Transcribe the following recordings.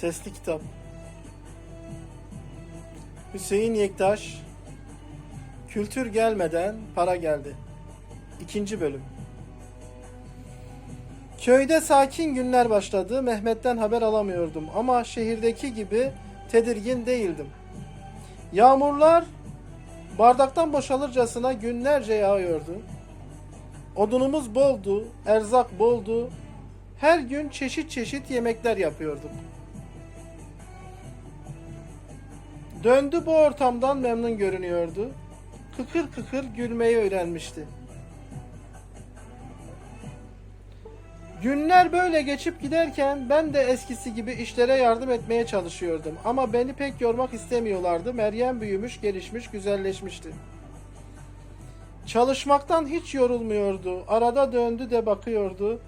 Sesli kitap. Hüseyin Yektaş. Kültür gelmeden para geldi. İkinci bölüm. Köyde sakin günler başladı. Mehmet'ten haber alamıyordum ama şehirdeki gibi tedirgin değildim. Yağmurlar bardaktan boşalırcasına günlerce yağıyordu. Odunumuz boldu, erzak boldu. Her gün çeşit çeşit yemekler yapıyorduk. Döndü bu ortamdan memnun görünüyordu. Kıkır kıkır gülmeyi öğrenmişti. Günler böyle geçip giderken ben de eskisi gibi işlere yardım etmeye çalışıyordum. Ama beni pek yormak istemiyorlardı. Meryem büyümüş, gelişmiş, güzelleşmişti. Çalışmaktan hiç yorulmuyordu. Arada döndü de bakıyordu.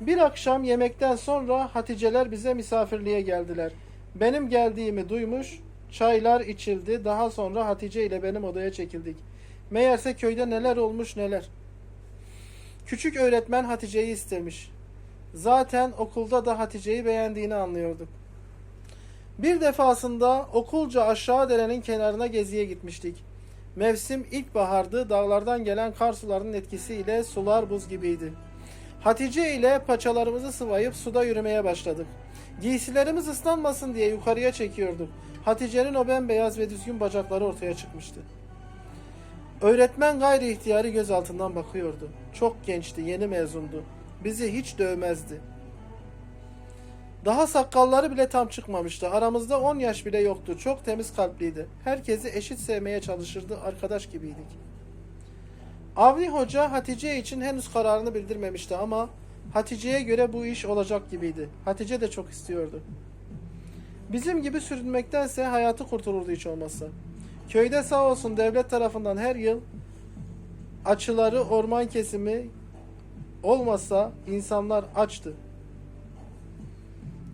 Bir akşam yemekten sonra Haticeler bize misafirliğe geldiler. Benim geldiğimi duymuş, çaylar içildi. Daha sonra Hatice ile benim odaya çekildik. Meğerse köyde neler olmuş neler. Küçük öğretmen Hatice'yi istemiş. Zaten okulda da Hatice'yi beğendiğini anlıyorduk. Bir defasında okulca aşağı derenin kenarına geziye gitmiştik. Mevsim ilkbahardı, dağlardan gelen kar sularının etkisiyle sular buz gibiydi. Hatice ile paçalarımızı sıvayıp suda yürümeye başladık. Giysilerimiz ıslanmasın diye yukarıya çekiyorduk. Hatice'nin o bembeyaz ve düzgün bacakları ortaya çıkmıştı. Öğretmen gayri ihtiyari göz altından bakıyordu. Çok gençti, yeni mezundu. Bizi hiç dövmezdi. Daha sakalları bile tam çıkmamıştı. Aramızda 10 yaş bile yoktu. Çok temiz kalpliydi. Herkesi eşit sevmeye çalışırdı. Arkadaş gibiydik. Avni Hoca Hatice için henüz kararını bildirmemişti ama Hatice'ye göre bu iş olacak gibiydi. Hatice de çok istiyordu. Bizim gibi sürünmektense hayatı kurtulurdu hiç olmazsa. Köyde sağ olsun devlet tarafından her yıl açıları orman kesimi olmasa insanlar açtı.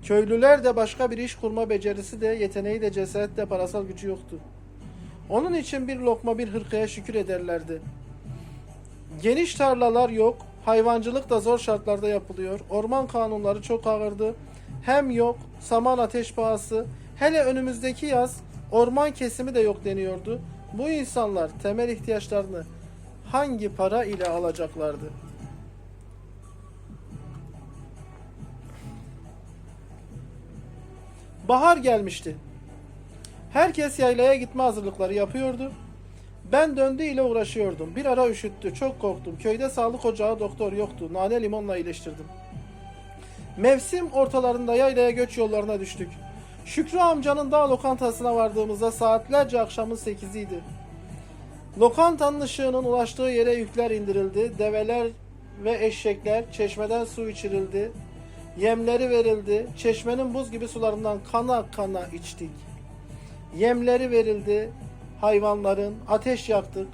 Köylüler de başka bir iş kurma becerisi de, yeteneği de, cesaret de, parasal gücü yoktu. Onun için bir lokma bir hırkaya şükür ederlerdi. Geniş tarlalar yok, hayvancılık da zor şartlarda yapılıyor. Orman kanunları çok ağırdı. Hem yok, saman ateş pahası. Hele önümüzdeki yaz orman kesimi de yok deniyordu. Bu insanlar temel ihtiyaçlarını hangi para ile alacaklardı? Bahar gelmişti. Herkes yaylaya gitme hazırlıkları yapıyordu. Ben döndü ile uğraşıyordum. Bir ara üşüttü. Çok korktum. Köyde sağlık ocağı doktor yoktu. Nane limonla iyileştirdim. Mevsim ortalarında yaylaya göç yollarına düştük. Şükrü amcanın dağ lokantasına vardığımızda saatlerce akşamın sekiziydi. Lokantanın ışığının ulaştığı yere yükler indirildi. Develer ve eşekler çeşmeden su içirildi. Yemleri verildi. Çeşmenin buz gibi sularından kana kana içtik. Yemleri verildi hayvanların. Ateş yaktık.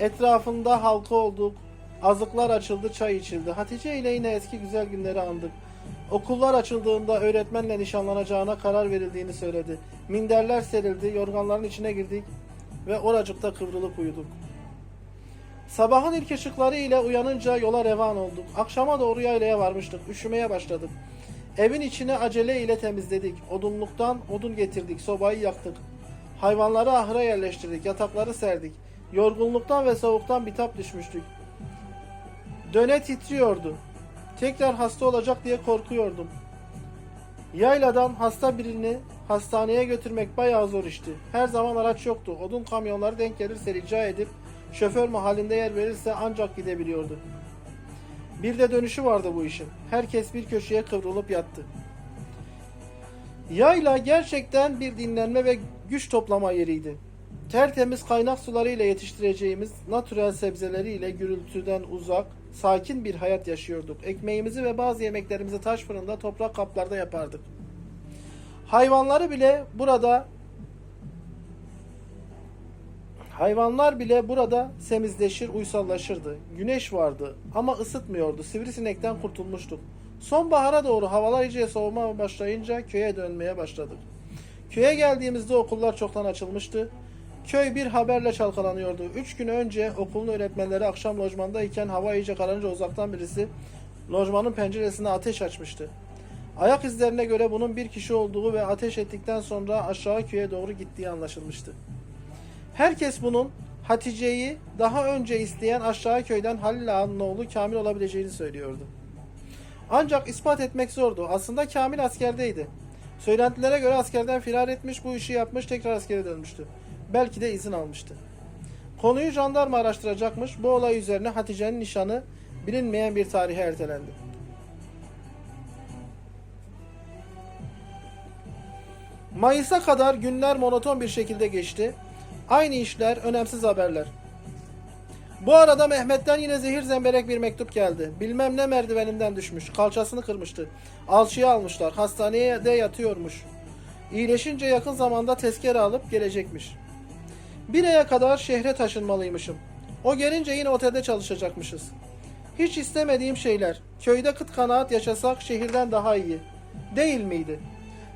Etrafında halka olduk. Azıklar açıldı, çay içildi. Hatice ile yine eski güzel günleri andık. Okullar açıldığında öğretmenle nişanlanacağına karar verildiğini söyledi. Minderler serildi, yorganların içine girdik ve oracıkta kıvrılıp uyuduk. Sabahın ilk ışıkları ile uyanınca yola revan olduk. Akşama doğru yaylaya varmıştık. Üşümeye başladık. Evin içini acele ile temizledik. Odunluktan odun getirdik. Sobayı yaktık. Hayvanları ahıra yerleştirdik. Yatakları serdik. Yorgunluktan ve soğuktan bitap düşmüştük. Döne titriyordu. Tekrar hasta olacak diye korkuyordum. Yayladan hasta birini hastaneye götürmek bayağı zor işti. Her zaman araç yoktu. Odun kamyonları denk gelirse rica edip şoför mahallinde yer verirse ancak gidebiliyordu. Bir de dönüşü vardı bu işin. Herkes bir köşeye kıvrılıp yattı. Yayla gerçekten bir dinlenme ve güç toplama yeriydi. Tertemiz kaynak sularıyla yetiştireceğimiz natürel sebzeleriyle gürültüden uzak, sakin bir hayat yaşıyorduk. Ekmeğimizi ve bazı yemeklerimizi taş fırında toprak kaplarda yapardık. Hayvanları bile burada Hayvanlar bile burada semizleşir, uysallaşırdı. Güneş vardı ama ısıtmıyordu. Sivrisinekten kurtulmuştuk. Sonbahara doğru havalar iyice soğumaya başlayınca köye dönmeye başladık. Köye geldiğimizde okullar çoktan açılmıştı. Köy bir haberle çalkalanıyordu. Üç gün önce okulun öğretmenleri akşam lojmandayken hava iyice kararınca uzaktan birisi lojmanın penceresine ateş açmıştı. Ayak izlerine göre bunun bir kişi olduğu ve ateş ettikten sonra aşağı köye doğru gittiği anlaşılmıştı. Herkes bunun Hatice'yi daha önce isteyen aşağı köyden Halil Ağa'nın oğlu Kamil olabileceğini söylüyordu. Ancak ispat etmek zordu. Aslında Kamil askerdeydi. Söylentilere göre askerden firar etmiş, bu işi yapmış, tekrar askere dönmüştü. Belki de izin almıştı. Konuyu jandarma araştıracakmış. Bu olay üzerine Hatice'nin nişanı bilinmeyen bir tarihe ertelendi. Mayıs'a kadar günler monoton bir şekilde geçti. Aynı işler, önemsiz haberler. Bu arada Mehmet'ten yine zehir zemberek bir mektup geldi. Bilmem ne merdiveninden düşmüş. Kalçasını kırmıştı. Alçıya almışlar. Hastaneye de yatıyormuş. İyileşince yakın zamanda tezkere alıp gelecekmiş. Bir aya kadar şehre taşınmalıymışım. O gelince yine otelde çalışacakmışız. Hiç istemediğim şeyler. Köyde kıt kanaat yaşasak şehirden daha iyi. Değil miydi?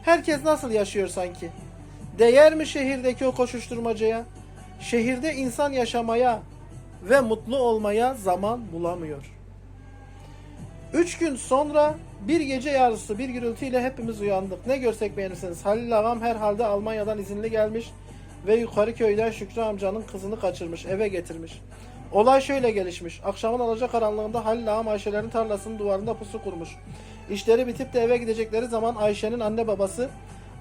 Herkes nasıl yaşıyor sanki? Değer mi şehirdeki o koşuşturmacaya? Şehirde insan yaşamaya ve mutlu olmaya zaman bulamıyor. Üç gün sonra bir gece yarısı bir gürültüyle hepimiz uyandık. Ne görsek beğenirsiniz. Halil ağam herhalde Almanya'dan izinli gelmiş ve yukarı köyden Şükrü amcanın kızını kaçırmış, eve getirmiş. Olay şöyle gelişmiş. Akşamın alacakaranlığında Halil ağam Ayşe'lerin tarlasının duvarında pusu kurmuş. İşleri bitip de eve gidecekleri zaman Ayşe'nin anne babası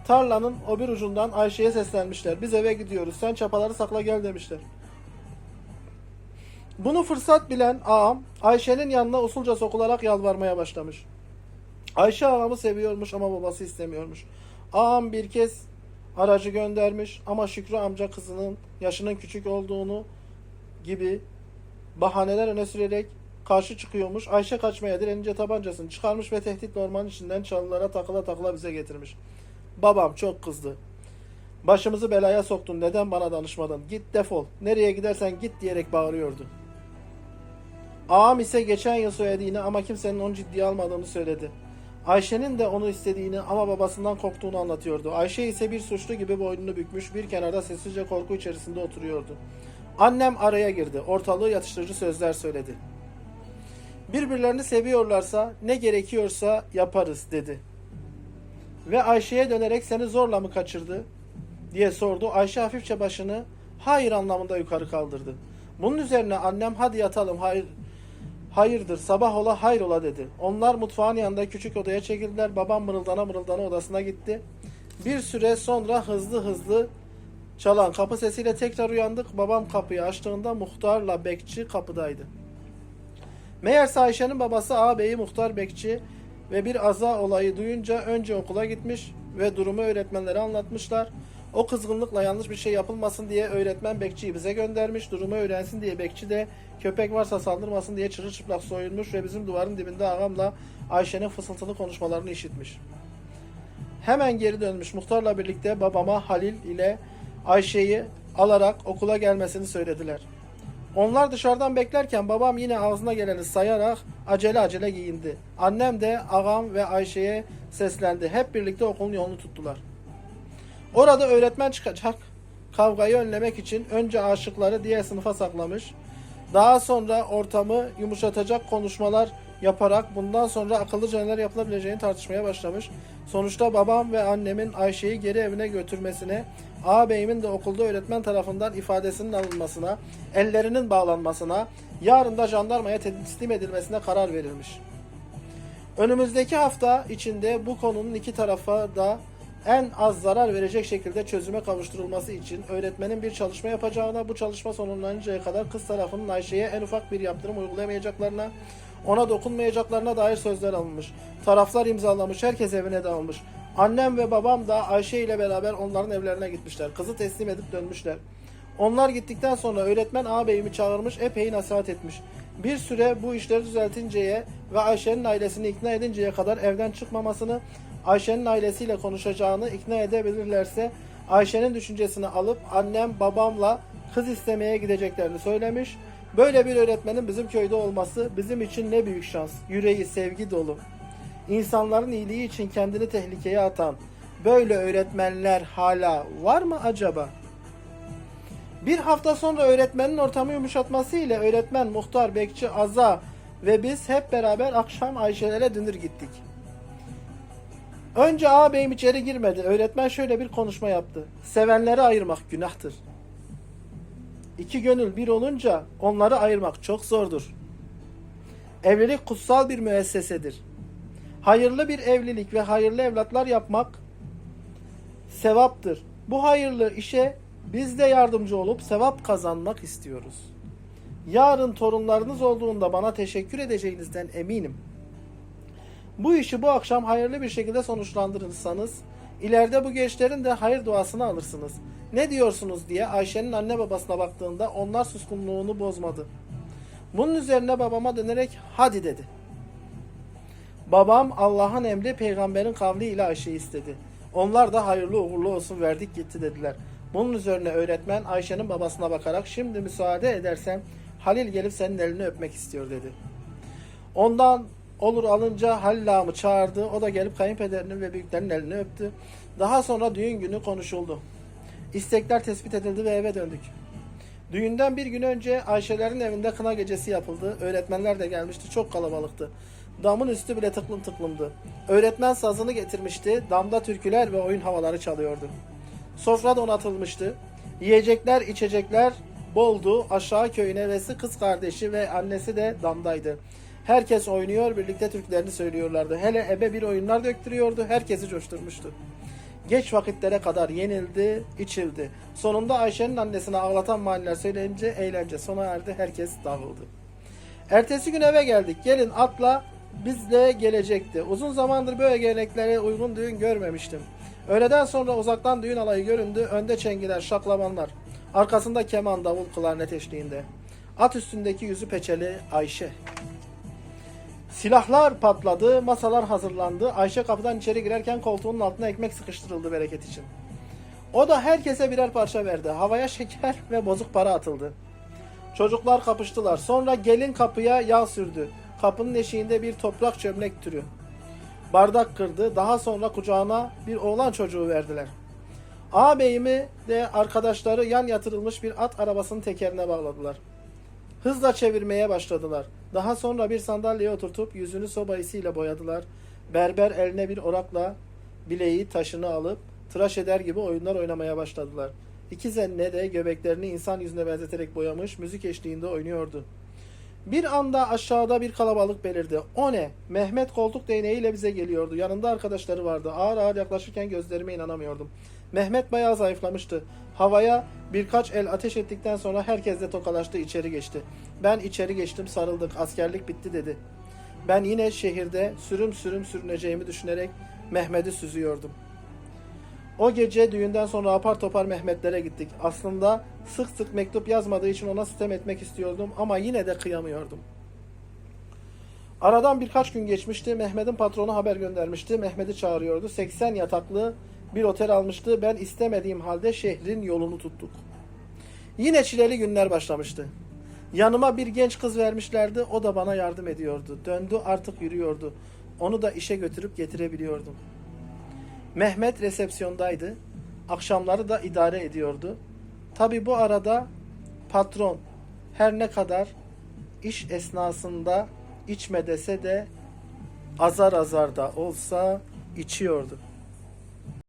tarlanın o bir ucundan Ayşe'ye seslenmişler. Biz eve gidiyoruz. Sen çapaları sakla gel demişler. Bunu fırsat bilen ağam Ayşe'nin yanına usulca sokularak yalvarmaya başlamış. Ayşe ağamı seviyormuş ama babası istemiyormuş. Ağam bir kez aracı göndermiş ama Şükrü amca kızının yaşının küçük olduğunu gibi bahaneler öne sürerek karşı çıkıyormuş. Ayşe kaçmaya direnince tabancasını çıkarmış ve tehditle ormanın içinden çalılara takıla takıla bize getirmiş. Babam çok kızdı. Başımızı belaya soktun. Neden bana danışmadın? Git defol. Nereye gidersen git diyerek bağırıyordu. Ağam ise geçen yıl söylediğini ama kimsenin onu ciddiye almadığını söyledi. Ayşe'nin de onu istediğini ama babasından korktuğunu anlatıyordu. Ayşe ise bir suçlu gibi boynunu bükmüş bir kenarda sessizce korku içerisinde oturuyordu. Annem araya girdi. Ortalığı yatıştırıcı sözler söyledi. Birbirlerini seviyorlarsa ne gerekiyorsa yaparız dedi. Ve Ayşe'ye dönerek seni zorla mı kaçırdı diye sordu. Ayşe hafifçe başını hayır anlamında yukarı kaldırdı. Bunun üzerine annem hadi yatalım hayır hayırdır sabah ola hayır ola dedi. Onlar mutfağın yanında küçük odaya çekildiler. Babam mırıldana mırıldana odasına gitti. Bir süre sonra hızlı hızlı çalan kapı sesiyle tekrar uyandık. Babam kapıyı açtığında muhtarla bekçi kapıdaydı. Meğerse Ayşe'nin babası ağabeyi muhtar bekçi ve bir aza olayı duyunca önce okula gitmiş ve durumu öğretmenlere anlatmışlar. O kızgınlıkla yanlış bir şey yapılmasın diye öğretmen bekçiyi bize göndermiş. Durumu öğrensin diye bekçi de köpek varsa saldırmasın diye çırılçıplak soyunmuş ve bizim duvarın dibinde ağamla Ayşe'nin fısıltılı konuşmalarını işitmiş. Hemen geri dönmüş muhtarla birlikte babama Halil ile Ayşe'yi alarak okula gelmesini söylediler. Onlar dışarıdan beklerken babam yine ağzına geleni sayarak acele acele giyindi. Annem de ağam ve Ayşe'ye seslendi. Hep birlikte okulun yolunu tuttular. Orada öğretmen çıkacak. Kavgayı önlemek için önce aşıkları diğer sınıfa saklamış. Daha sonra ortamı yumuşatacak konuşmalar yaparak bundan sonra akıllıca neler yapılabileceğini tartışmaya başlamış. Sonuçta babam ve annemin Ayşe'yi geri evine götürmesine, ağabeyimin de okulda öğretmen tarafından ifadesinin alınmasına, ellerinin bağlanmasına, yarın da jandarmaya teslim edilmesine karar verilmiş. Önümüzdeki hafta içinde bu konunun iki tarafa da en az zarar verecek şekilde çözüme kavuşturulması için öğretmenin bir çalışma yapacağına, bu çalışma sonlanıncaya kadar kız tarafının Ayşe'ye en ufak bir yaptırım uygulamayacaklarına, ona dokunmayacaklarına dair sözler alınmış. Taraflar imzalamış, herkes evine dağılmış. Annem ve babam da Ayşe ile beraber onların evlerine gitmişler. Kızı teslim edip dönmüşler. Onlar gittikten sonra öğretmen ağabeyimi çağırmış, epey nasihat etmiş. Bir süre bu işleri düzeltinceye ve Ayşe'nin ailesini ikna edinceye kadar evden çıkmamasını, Ayşe'nin ailesiyle konuşacağını ikna edebilirlerse Ayşe'nin düşüncesini alıp annem babamla kız istemeye gideceklerini söylemiş. Böyle bir öğretmenin bizim köyde olması bizim için ne büyük şans. Yüreği sevgi dolu. İnsanların iyiliği için kendini tehlikeye atan böyle öğretmenler hala var mı acaba? Bir hafta sonra öğretmenin ortamı yumuşatması ile öğretmen, muhtar, bekçi, aza ve biz hep beraber akşam Ayşelere dünür gittik. Önce ağabeyim içeri girmedi. Öğretmen şöyle bir konuşma yaptı. Sevenleri ayırmak günahtır. İki gönül bir olunca onları ayırmak çok zordur. Evlilik kutsal bir müessesedir. Hayırlı bir evlilik ve hayırlı evlatlar yapmak sevaptır. Bu hayırlı işe biz de yardımcı olup sevap kazanmak istiyoruz. Yarın torunlarınız olduğunda bana teşekkür edeceğinizden eminim. Bu işi bu akşam hayırlı bir şekilde sonuçlandırırsanız ileride bu gençlerin de hayır duasını alırsınız. Ne diyorsunuz diye Ayşe'nin anne babasına baktığında onlar suskunluğunu bozmadı. Bunun üzerine babama dönerek hadi dedi. Babam Allah'ın emri peygamberin kavliyle Ayşe'yi istedi. Onlar da hayırlı uğurlu olsun verdik gitti dediler. Bunun üzerine öğretmen Ayşe'nin babasına bakarak şimdi müsaade edersen Halil gelip senin elini öpmek istiyor dedi. Ondan olur alınca Halil ağamı çağırdı. O da gelip kayınpederinin ve büyüklerin elini öptü. Daha sonra düğün günü konuşuldu. İstekler tespit edildi ve eve döndük. Düğünden bir gün önce Ayşelerin evinde kına gecesi yapıldı. Öğretmenler de gelmişti. Çok kalabalıktı. Damın üstü bile tıklım tıklımdı. Öğretmen sazını getirmişti. Damda türküler ve oyun havaları çalıyordu. Sofra donatılmıştı. Yiyecekler, içecekler boldu. Aşağı köyün evesi kız kardeşi ve annesi de damdaydı. Herkes oynuyor, birlikte türkülerini söylüyorlardı. Hele ebe bir oyunlar döktürüyordu. Herkesi coşturmuştu. Geç vakitlere kadar yenildi, içildi. Sonunda Ayşe'nin annesine ağlatan maniler söyleyince eğlence sona erdi. Herkes dağıldı. Ertesi gün eve geldik. Gelin atla bizle gelecekti. Uzun zamandır böyle geleneklere uygun düğün görmemiştim. Öğleden sonra uzaktan düğün alayı göründü. Önde çengiler, şaklamanlar. Arkasında keman, davul, klarnet eşliğinde. At üstündeki yüzü peçeli Ayşe. Silahlar patladı, masalar hazırlandı. Ayşe kapıdan içeri girerken koltuğunun altına ekmek sıkıştırıldı bereket için. O da herkese birer parça verdi. Havaya şeker ve bozuk para atıldı. Çocuklar kapıştılar. Sonra gelin kapıya yağ sürdü. Kapının eşiğinde bir toprak çömlek türü. Bardak kırdı. Daha sonra kucağına bir oğlan çocuğu verdiler. Ağabeyimi de arkadaşları yan yatırılmış bir at arabasının tekerine bağladılar. Hızla çevirmeye başladılar. Daha sonra bir sandalyeye oturtup yüzünü soba isiyle boyadılar. Berber eline bir orakla bileği taşını alıp tıraş eder gibi oyunlar oynamaya başladılar. İki zenne de göbeklerini insan yüzüne benzeterek boyamış, müzik eşliğinde oynuyordu. Bir anda aşağıda bir kalabalık belirdi. O ne? Mehmet koltuk değneğiyle bize geliyordu. Yanında arkadaşları vardı. Ağır ağır yaklaşırken gözlerime inanamıyordum. Mehmet bayağı zayıflamıştı. Havaya birkaç el ateş ettikten sonra herkesle tokalaştı içeri geçti. Ben içeri geçtim sarıldık askerlik bitti dedi. Ben yine şehirde sürüm sürüm sürüneceğimi düşünerek Mehmet'i süzüyordum. O gece düğünden sonra apar topar Mehmetlere gittik. Aslında sık sık mektup yazmadığı için ona sitem etmek istiyordum ama yine de kıyamıyordum. Aradan birkaç gün geçmişti. Mehmet'in patronu haber göndermişti. Mehmet'i çağırıyordu. 80 yataklı bir otel almıştı. Ben istemediğim halde şehrin yolunu tuttuk. Yine çileli günler başlamıştı. Yanıma bir genç kız vermişlerdi. O da bana yardım ediyordu. Döndü artık yürüyordu. Onu da işe götürüp getirebiliyordum. Mehmet resepsiyondaydı. Akşamları da idare ediyordu. Tabi bu arada patron her ne kadar iş esnasında içme dese de azar azar da olsa içiyordu.